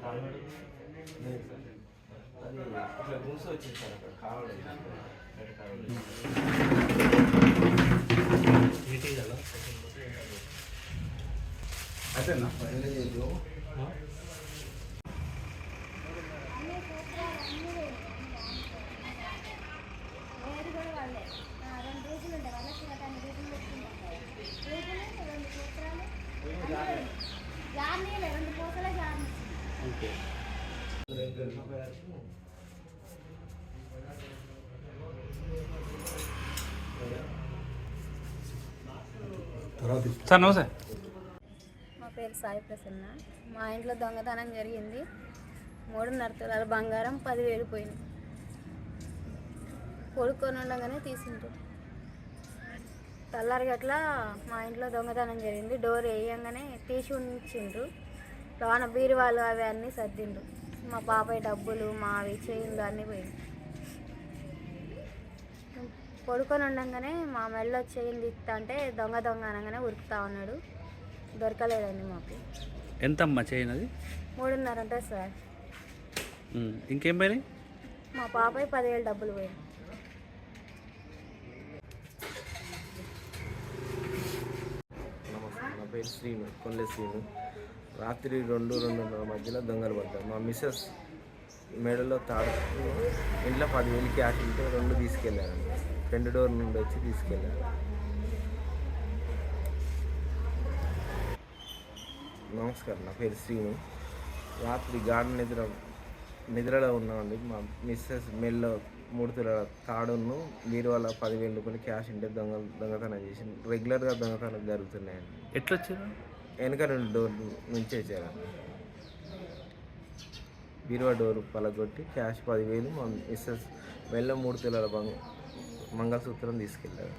లేదు అది ఇట్లా గుంసు వచ్చింది సార్ అక్కడ కావాలి బయట కావాలి అయిపోయిందా రెండు రోజులు రోజులు రెండు రెండు పూసలే జార్నీ ఓకే. సార్ నమస్తే. మా పేరు సాయి ప్రసన్న. మా ఇంట్లో దొంగతనం జరిగింది. మూడున్నర తులాల బంగారం పదివేలు పోయింది. కొడుకొని ఉండగానే తీసిండ్రు. తెల్లారి గట్ల మా ఇంట్లో దొంగతనం జరిగింది. డోర్ వేయంగానే తీసి ఉంచిండ్రు. లోన బీరువాలు అవి అన్నీ సర్దిండ్రు. మా బాబాయ్ డబ్బులు మావి చేయిండ్రు అన్నీ పోయింది కొడుకొని ఉండగానే మా మెళ్ళ చేయింది ఇస్తా అంటే దొంగ దొంగ అనగానే ఉరుకుతా ఉన్నాడు. దొరకలేదండి మాకు. ఎంతమ్మా చేయనది? మూడున్నర ఉంటుంది సార్ ఇంకేం పోయినాయి? మా పాపయ్య పదివేలు డబ్బులు పోయింది. నమస్తే నా పేరు శ్రీను కొల్లె శ్రీను. రాత్రి రెండు రెండున్నర మధ్యలో దొంగలు పడ్డారు. మా మిస్సెస్ మెడలో తాడు ఇంట్లో పదివేలు క్యాష్ ఉంటే రెండు తీసుకెళ్ళారండి ఫ్రంట్ డోర్ నుండి వచ్చి తీసుకెళ్ళారు. నమస్కారం నా పేరు శ్రీను. రాత్రి గాఢ నిద్ర నిద్రలో ఉన్నామండి. మా మిస్సెస్ మెల్లో మూడు తులాల తాడును మీరు వాళ్ళ పదివేల రూపాయలు క్యాష్ ఉంటే దొంగ దొంగతనం చేసి రెగ్యులర్గా దొంగతనం జరుగుతున్నాయండి. ఎట్లా వచ్చారు వెనక రెండు డోర్ నుంచి వచ్చారు బీరువా డోర్ పలగొట్టి క్యాష్ పదివేలు మా మిస్సెస్ వెళ్ళ మూడు తెల్లల మంగళసూత్రం తీసుకెళ్ళారు.